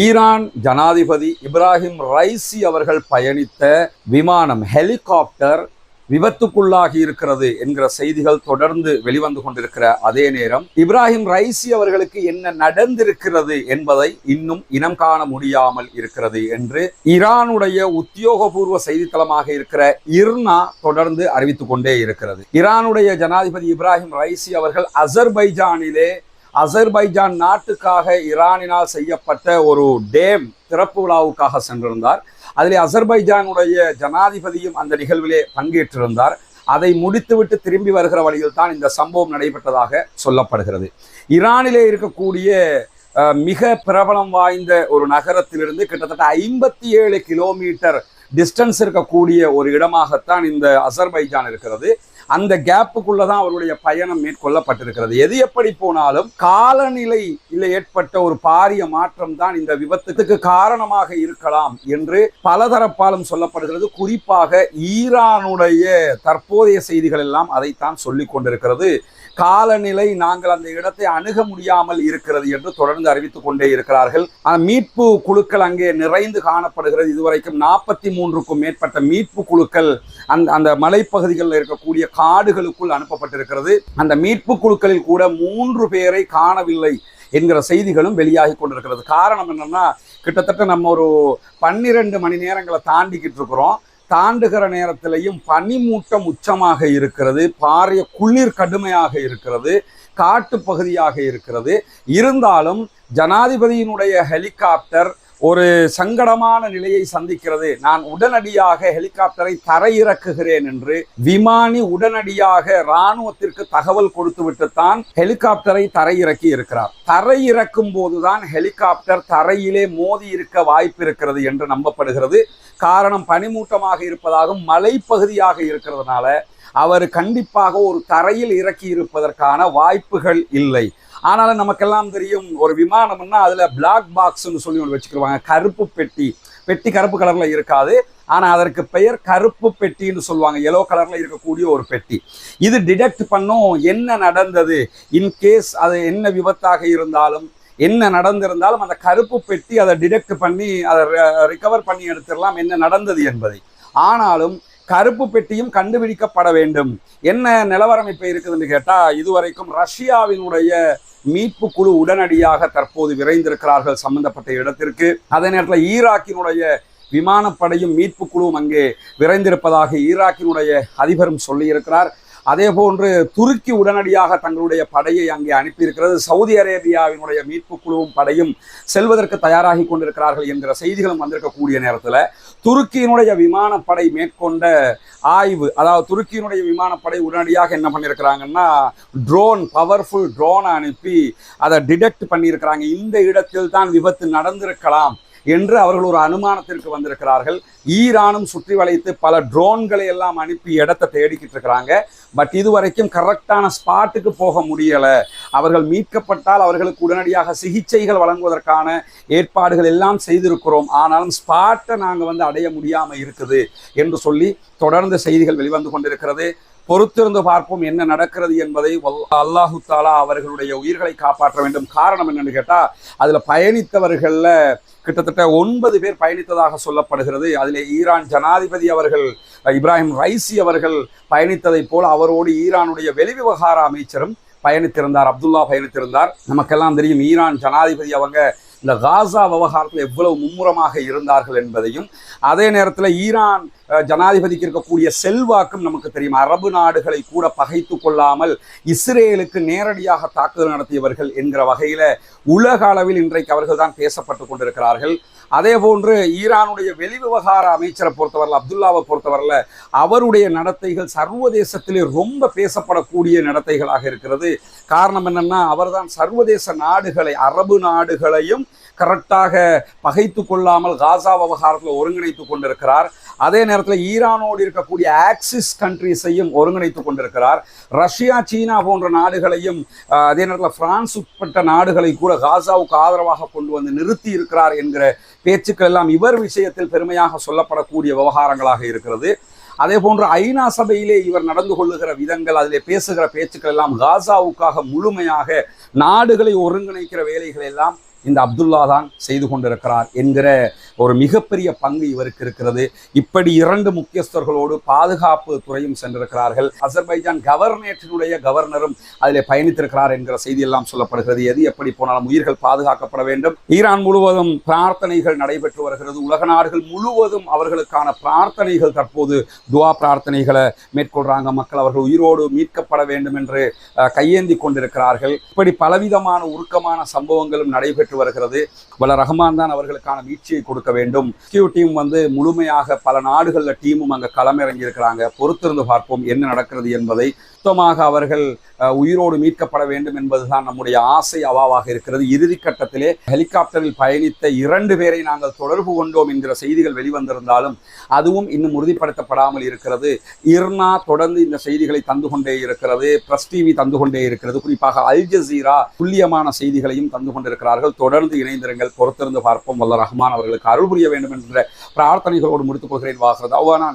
Iran ஜனாதிபதி Ebrahim Raisi அவர்கள் பயணித்த விமானம் ஹெலிகாப்டர் விபத்துக்குள்ளாகி இருக்கிறது என்கிற செய்திகள் தொடர்ந்து வெளிவந்து கொண்டிருக்கிற அதே நேரம் இப்ராஹிம் ரைசி அவர்களுக்கு என்ன நடந்திருக்கிறது என்பதை இன்னும் இனம் காண முடியாமல் இருக்கிறது என்று ஈரானுடைய உத்தியோகபூர்வ செய்தித்தளமாக இருக்கிற இர்னா தொடர்ந்து அறிவித்துக் கொண்டே இருக்கிறது. ஈரானுடைய ஜனாதிபதி இப்ராஹிம் ரைசி அவர்கள் அசர்பைஜானிலே அசர்பைஜான் நாட்டுக்காக ஈரானினால் செய்யப்பட்ட ஒரு டேம் திறப்பு விழாவுக்காக சென்றிருந்தார். அதிலே அசர்பைஜானுடைய ஜனாதிபதியும் அந்த நிகழ்விலே பங்கேற்றிருந்தார். அதை முடித்துவிட்டு திரும்பி வருகிற வழியில் தான் இந்த சம்பவம் நடைபெற்றதாக சொல்லப்படுகிறது. ஈரானிலே இருக்கக்கூடிய மிக பிரபலம் வாய்ந்த ஒரு நகரத்திலிருந்து கிட்டத்தட்ட ஐம்பத்தி ஏழு கிலோமீட்டர் டிஸ்டன்ஸ் இருக்கக்கூடிய ஒரு இடமாகத்தான் இந்த அசர்பைஜான் இருக்கிறது. அந்த கேப்புக்குள்ள தான் அவருடைய பயணம் மேற்கொள்ளப்பட்டிருக்கிறது. எது எப்படி போனாலும் காலநிலை இல்லை ஏற்பட்ட ஒரு பாரிய மாற்றம் தான் இந்த விபத்துக்கு காரணமாக இருக்கலாம் என்று பலதரப்பாலும் சொல்லப்படுகிறது. குறிப்பாக ஈரானுடைய தற்போதைய செய்திகள் எல்லாம் அதைத்தான் சொல்லிக் கொண்டிருக்கிறது. காலநிலை நாங்கள் அந்த இடத்தை அணுக முடியாமல் இருக்கிறது என்று தொடர்ந்து அறிவித்துக் கொண்டே இருக்கிறார்கள். ஆனால் மீட்பு குழுக்கள் அங்கே நிறைந்து காணப்படுகிறது. இதுவரைக்கும் நாற்பத்தி மூன்றுக்கும் மேற்பட்ட மீட்பு குழுக்கள் அந்த அந்த மலைப்பகுதிகளில் இருக்கக்கூடிய காடுகளுக்குள் அனுப்பப்பட்டிருக்கிறது. அந்த மீட்பு குழுக்களில் கூட மூன்று பேரை காணவில்லை. என்கிற செய்திகளும் வெளியாகி கொண்டிருக்கிறது. காரணம் என்னன்னா கிட்டத்தட்ட நம்ம ஒரு பன்னிரெண்டு மணி நேரங்களை தாண்டிக்கிட்டு இருக்கிறோம். தாண்டுகிற நேரத்திலையும் பனிமூட்டம் உச்சமாக இருக்கிறது. பாரிய குளிர் கடுமையாக இருக்கிறது. காட்டு பகுதியாக இருக்கிறது. இருந்தாலும் ஜனாதிபதியினுடைய ஹெலிகாப்டர் ஒரு சங்கடமான நிலையை சந்திக்கிறது. நான் உடனடியாக ஹெலிகாப்டரை தரையிறக்குகிறேன் என்று விமானி உடனடியாக இராணுவத்திற்கு தகவல் கொடுத்துவிட்டுத்தான் ஹெலிகாப்டரை தரையிறக்கி இருக்கிறார். தரையிறக்கும் போதுதான் ஹெலிகாப்டர் தரையிலே மோதி இருக்க வாய்ப்பு இருக்கிறது என்று நம்பப்படுகிறது. காரணம் பனிமூட்டமாக இருப்பதாகவும் மலைப்பகுதியாக இருக்கிறதுனால அவர் கண்டிப்பாக ஒரு தரையில் இறக்கி இருப்பதற்கான வாய்ப்புகள் இல்லை. ஆனாலும் நமக்கெல்லாம் தெரியும் ஒரு விமானம்னா அதில் பிளாக் பாக்ஸ்னு சொல்லி ஒன்று வச்சுக்கிடுவாங்க கருப்பு பெட்டி. பெட்டி கருப்பு கலரில் இருக்காது. ஆனால் அதற்கு பெயர் கருப்பு பெட்டின்னு சொல்லுவாங்க. எல்லோ கலரில் இருக்கக்கூடிய ஒரு பெட்டி. இது டிடெக்ட் பண்ணும் என்ன நடந்தது. இன்கேஸ் அது என்ன விபத்தாக இருந்தாலும் என்ன நடந்திருந்தாலும் அந்த கருப்பு பெட்டி அதை டிடெக்ட் பண்ணி அதை ரிகவர் பண்ணி எடுத்துடலாம். என்ன நடந்தது என்பதை. ஆனாலும் கருப்பு பெட்டியும் கண்டுபிடிக்கப்பட வேண்டும். என்ன நிலவரம் இப்ப இருக்குதுன்னு கேட்டா இதுவரைக்கும் ரஷ்யாவினுடைய மீட்பு குழு உடனடியாக தற்போது விரைந்திருக்கிறார்கள் சம்பந்தப்பட்ட இடத்திற்கு. அதே நேரத்தில் ஈராக்கினுடைய விமானப்படையும் மீட்பு குழுவும் அங்கே விரைந்திருப்பதாக ஈராக்கினுடைய அதிபரும் சொல்லியிருக்கிறார். அதே போன்று துருக்கி உடனடியாக தங்களுடைய படையை அங்கே அனுப்பியிருக்கிறது. சவுதி அரேபியாவினுடைய மீட்பு குழுவும் படையும் செல்வதற்கு தயாராகி கொண்டிருக்கிறார்கள் என்கிற செய்திகளும் வந்திருக்கக்கூடிய நேரத்தில் துருக்கியினுடைய விமானப்படை மேற்கொண்ட ஆய்வு அதாவது துருக்கியினுடைய விமானப்படை உடனடியாக என்ன பண்ணியிருக்கிறாங்கன்னா ட்ரோன் பவர்ஃபுல் ட்ரோனை அனுப்பி அதை டிடெக்ட் பண்ணியிருக்கிறாங்க. இந்த இடத்தில் தான் விபத்து நடந்திருக்கலாம். என்று அவர்கள் ஒரு அனுமானத்திற்கு வந்திருக்கிறார்கள். ஈரானும் சுற்றி வளைத்து பல ட்ரோன்களை எல்லாம் அனுப்பி இடத்தை தேடிக்கிட்டு இருக்கிறாங்க. பட் இதுவரைக்கும் கரெக்டான ஸ்பாட்டுக்கு போக முடியலை. அவர்கள் மீட்கப்பட்டால் அவர்களுக்கு உடனடியாக சிகிச்சைகள் வழங்குவதற்கான ஏற்பாடுகள் எல்லாம் செய்திருக்கிறோம். ஆனாலும் ஸ்பாட்டை நாங்கள் வந்து அடைய முடியாமல் இருக்குது என்று சொல்லி தொடர்ந்து செய்திகள் வெளிவந்து கொண்டிருக்கிறது. பொறுத்திருந்து பார்ப்போம் என்ன நடக்கிறது என்பதை. அல்லாஹு தாலா அவர்களுடைய உயிர்களை காப்பாற்ற வேண்டும். காரணம் என்னன்னு கேட்டால் அதில் பயணித்தவர்களில் கிட்டத்தட்ட ஒன்பது பேர் பயணித்ததாக சொல்லப்படுகிறது. அதில் ஈரான் ஜனாதிபதி அவர்கள் இப்ராஹிம் ரைசி அவர்கள் பயணித்ததைப் போல் அவரோடு ஈரானுடைய வெளிவிவகார அமைச்சரும் பயணித்திருந்தார். அப்துல்லா பயணித்திருந்தார். நமக்கெல்லாம் தெரியும் ஈரான் ஜனாதிபதி அவங்க இந்த காசா விவகாரத்தில் எவ்வளவு மும்முரமாக இருந்தார்கள் என்பதையும் அதே நேரத்தில் ஈரான் ஜனாதிபதிக்கு இருக்கக்கூடிய செல்வாக்கும் நமக்கு தெரியும். அரபு நாடுகளை கூட பகைத்து கொள்ளாமல் இஸ்ரேலுக்கு நேரடியாக தாக்குதல் நடத்தியவர்கள் என்கிற வகையில் உலக அளவில் இன்றைக்கு அவர்கள் தான் பேசப்பட்டு கொண்டிருக்கிறார்கள். அதே போன்று ஈரானுடைய வெளிவிவகார அமைச்சரை பொறுத்தவரையில் அப்துல்லாவை பொறுத்தவரையில் அவருடைய நடத்தைகள் சர்வதேசத்திலே ரொம்ப பேசப்படக்கூடிய நடத்தைகளாக இருக்கிறது. காரணம் என்னன்னா அவர்தான் சர்வதேச நாடுகளை அரபு நாடுகளையும் கரெக்டாக பகைத்து கொள்ளாமல் காசா விவகாரத்தில் ஒருங்கிணைத்து கொண்டிருக்கிறார். அதே நேரத்தில் ஈரானோடு இருக்கக்கூடிய ஆக்சிஸ் கண்ட்ரிஸையும் ஒருங்கிணைத்து கொண்டிருக்கிறார். ரஷ்யா சீனா போன்ற நாடுகளையும் அதே நேரத்தில் பிரான்ஸ் உட்பட்ட நாடுகளை கூட காசாவுக்கு ஆதரவாக கொண்டு வந்து நிறுத்தி இருக்கிறார் என்கிற பேச்சுக்கள் எல்லாம் இவர் விஷயத்தில் பெருமையாக சொல்லப்படக்கூடிய விவகாரங்களாக இருக்கிறது. அதே போன்று ஐநா சபையிலே இவர் நடந்து கொள்ளுகிற விதங்கள் அதிலே பேசுகிற பேச்சுக்கள் எல்லாம் காசாவுக்காக முழுமையாக நாடுகளை ஒருங்கிணைக்கிற வேலைகள் எல்லாம் இந்த அப்துல்லா தான் செய்து கொண்டிருக்கிறார் என்கிற ஒரு மிகப்பெரிய பங்கு இவருக்கு இருக்கிறது. இப்படி இரண்டு முக்கியஸ்தர்களோடு பாதுகாப்பு துறையும் சென்றிருக்கிறார்கள். அசர்பைஜான் கவர்னேட்டினுடைய கவர்னரும் அதில் பயணித்திருக்கிறார் என்கிற செய்தி எல்லாம் சொல்லப்படுகிறது. எது எப்படி போனாலும் உயிர்கள் பாதுகாக்கப்பட வேண்டும். ஈரான் முழுவதும் பிரார்த்தனைகள் நடைபெற்று வருகிறது. உலக நாடுகள் முழுவதும் அவர்களுக்கான பிரார்த்தனைகள் தற்போது துவா பிரார்த்தனைகளை மேற்கொள்றாங்க. மக்கள் அவர்கள் உயிரோடு மீட்கப்பட வேண்டும் என்று கையேந்தி கொண்டிருக்கிறார்கள். இப்படி பலவிதமான உருக்கமான சம்பவங்களும் நடைபெற்று வருகிறது. வல ரஹ்மான் தான் அவர்களுக்கான வீழ்ச்சியை கொடுக்க வேண்டும். கியூ டீம் வந்து முழுமையாக பல நாடுகளில் டீமும் அங்கே களமிறங்கி இருக்கிறாங்க பொறுத்திருந்து பார்ப்போம் என்ன நடக்கிறது என்பதை சுத்தமாக அவர்கள் உயிரோடு மீட்கப்பட வேண்டும் என்பதுதான் நம்முடைய ஆசை அவாவாக இருக்கிறது. இறுதி கட்டத்திலே ஹெலிகாப்டரில் பயணித்த இரண்டு பேரை நாங்கள் தொடர்பு கொண்டோம் என்கிற செய்திகள் வெளிவந்திருந்தாலும் அதுவும் இன்னும் உறுதிப்படுத்தப்படாமல் இருக்கிறது. இர்னா தொடர்ந்து இந்த செய்திகளை தந்து கொண்டே இருக்கிறது பிரஸ் டிவி தந்து கொண்டே இருக்கிறது. குறிப்பாக அல் ஜசீரா துல்லியமான செய்திகளையும் தந்து கொண்டிருக்கிறார்கள். தொடர்ந்து இணைந்திருங்கள் பொறுத்திருந்து பார்ப்போம். வல்ல ரஹ்மான் அவர்களுக்கு அருள் புரிய வேண்டும் என்ற பிரார்த்தனைகளோடு முடித்துக் கொள்கிறேன். வாகிறது அவ்வானா